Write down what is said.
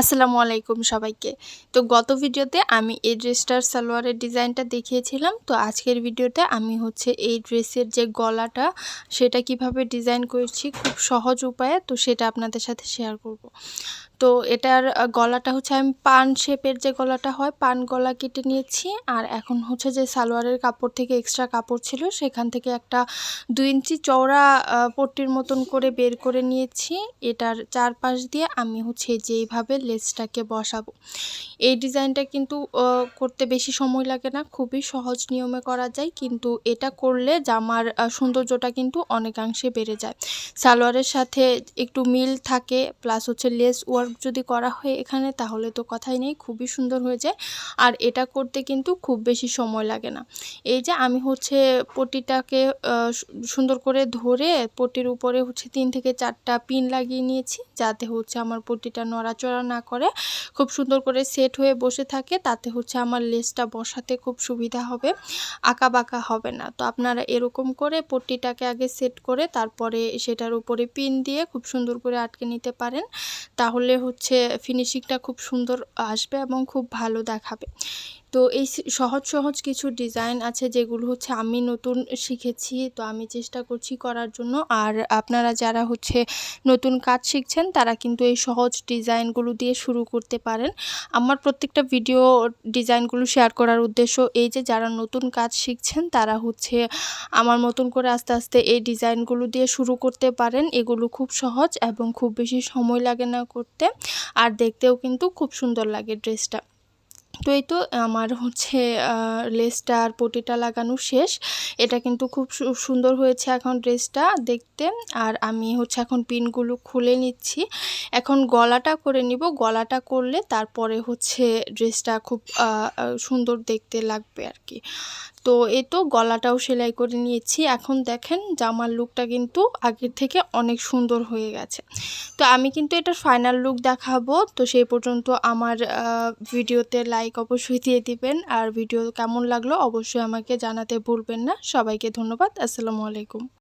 আসসালামু আলাইকুম সবাইকে। তো গত ভিডিওতে আমি এই ড্রেসটার সালোয়ারের ডিজাইনটা দেখিয়েছিলাম। তো আজকের ভিডিওতে আমি হচ্ছে এই ড্রেসের যে গলাটা, সেটা কীভাবে ডিজাইন করেছি, খুব সহজ উপায়ে, তো সেটা আপনাদের সাথে শেয়ার করব। তো এটার গলাটা হচ্ছে আমি পান শেপের যে গলাটা হয়, পান গলা কেটে নিয়েছি। আর এখন হচ্ছে যে সালোয়ারের কাপড় থেকে এক্সট্রা কাপড় ছিল, সেখান থেকে একটা দুই ইঞ্চি চওড়া পট্টির মতন করে বের করে নিয়েছি। এটার চারপাশ দিয়ে আমি হচ্ছে যেইভাবে লেসটাকে বসাবো। এই ডিজাইনটা কিন্তু করতে বেশি সময় লাগে না, খুবই সহজ নিয়মে করা যায়, কিন্তু এটা করলে জামার সৌন্দর্যটা কিন্তু অনেকাংশে বেড়ে যায়। সালোয়ারের সাথে একটু মিল থাকে, প্লাস হচ্ছে লেস ওয়ার্ক যদি করা হয় এখানে, তাহলে তো কথাই নেই, খুবই সুন্দর হয়ে যায়। আর এটা করতে কিন্তু খুব বেশি সময় লাগে না। এই যে আমি হচ্ছে পটিটাকে সুন্দর করে ধরে পটির উপরে হচ্ছে তিন থেকে চারটা পিন লাগিয়ে নিয়েছি, যাতে হচ্ছে আমার পটিটা নড়াচড়া না করে, খুব সুন্দর করে সেট হয়ে বসে থাকে, তাতে হচ্ছে আমার লেসটা বসাতে খুব সুবিধা হবে আঁকা বাঁকা হবে না। তো আপনারা এরকম করে পট্টিটাকে আগে সেট করে তারপরে সেটার উপরে পিন দিয়ে খুব সুন্দর করে আটকে নিতে পারেন, তাহলে হচ্ছে ফিনিশিংটা খুব সুন্দর আসবে এবং খুব ভালো দেখাবে। তো এই সহজ সহজ কিছু ডিজাইন আছে যেগুলো হচ্ছে আমি নতুন শিখেছি, তো আমি চেষ্টা করছি করার জন্য। আর আপনারা যারা হচ্ছে নতুন কাজ শিখছেন, তারা কিন্তু এই সহজ ডিজাইনগুলো দিয়ে শুরু করতে পারেন। আমার প্রত্যেকটা ভিডিও ডিজাইনগুলো শেয়ার করার উদ্দেশ্য এই যে যারা নতুন কাজ শিখছেন, তারা হচ্ছে আমার মতন করে আস্তে আস্তে এই ডিজাইনগুলো দিয়ে শুরু করতে পারেন। এগুলো খুব সহজ এবং খুব বেশি সময় লাগে না করতে। আর দেখতেও কিন্তু খুব সুন্দর লাগে ড্রেসটা। তো এই তো আমার হচ্ছে লেসটা আর পটিটা লাগানো শেষ। এটা কিন্তু খুব সুন্দর হয়েছে এখন ড্রেসটা দেখতে। আর আমি হচ্ছে এখন পিনগুলো খুলে নিচ্ছি। এখন গলাটা করে নিব। গলাটা করলে তারপরে হচ্ছে ড্রেসটা খুব সুন্দর দেখতে লাগবে আর কি। তো এ তো গলাটাও সেলাই করে নিয়েছি। এখন দেখেন জামার লুকটা কিন্তু আগের থেকে অনেক সুন্দর হয়ে গেছে। তো আমি কিন্তু এটা ফাইনাল লুক দেখাবো। তো সেই পর্যন্ত আমার ভিডিওতে লাইক অবশ্যই দিয়ে দিবেন। আর ভিডিও কেমন লাগল অবশ্যই আমাকে জানাতে ভুলবেন না। সবাইকে ধন্যবাদ। আসসালামু আলাইকুম।